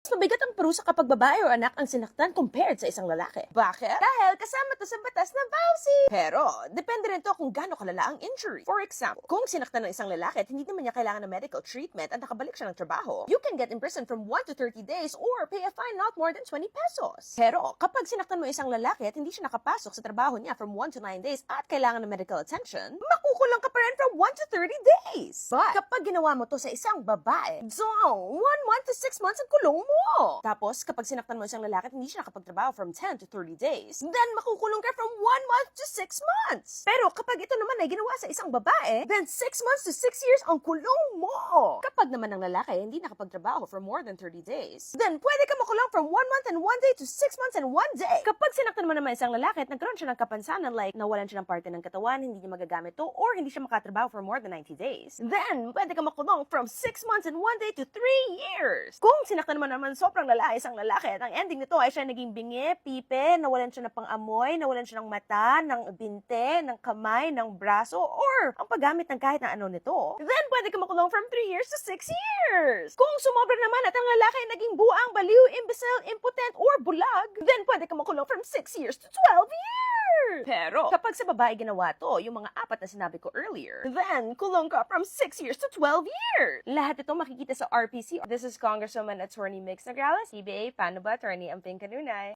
Mas mabigat ang parusa kapag babae o anak ang sinaktan compared sa isang lalaki. Bakit? Dahil kasama to sa batas na VAUSI. Pero, depende rin to kung gaano kalala ang injury. For example, kung sinaktan ng isang lalaki at hindi naman niya kailangan ng medical treatment at nakabalik siya ng trabaho, you can get imprisoned from 1 to 30 days or pay a fine not more than 20 pesos. Pero, kapag sinaktan mo isang lalaki at hindi siya nakapasok sa trabaho niya from 1 to 9 days at kailangan ng medical attention, makukulang ka pa rin from 1 to 30 days. But, kapag ginawa mo to sa isang babae, so, 1 month to 6 months ang kulong mo. Tapos, kapag sinaktan mo isang lalaki at hindi siya nakapagtrabaho from 10 to 30 days, then makukulong ka from 1 month to 6 months. Pero kapag ito naman ay ginawa sa isang babae, then 6 months to 6 years ang kulong mo. Kapag naman ang lalaki hindi nakapagtrabaho for more than 30 days, then pwede ka makulong from 1 month and 1 day to 6 months and 1 day. Kapag sinaktan mo naman isang lalaki at nagkaroon siya ng kapansanan like nawalan siya ng parte ng katawan, hindi niya magagamit to, or hindi siya makatrabaho for more than 90 days, then pwede ka makulong from 6 months and 1 day to 3 years. Kung sinaktan mo naman sobrang lalaki isang lalaki at ang ending nito ay siya naging bingi, pipe, nawalan siya ng pang-amoy, nawalan siya ng mata, ng binte, ng kamay, ng braso, or ang paggamit ng kahit na ano nito, then pwede ka makulong from 3 years to 6 years. Kung sumobra naman at ang lalaki ay naging buang, baliw, imbecile, impotent, or bulag, then pwede ka makulong from 6 years to 12 years. Pero, kapag sa babae ginawa to, yung mga apat na sinabi ko earlier, then kulong ka from 6 years to 12 years. Lahat ito makikita sa RPC. This is Congresswoman Attorney Mix Nograles, CBA, paano ba, Attorney Amping Kanunay?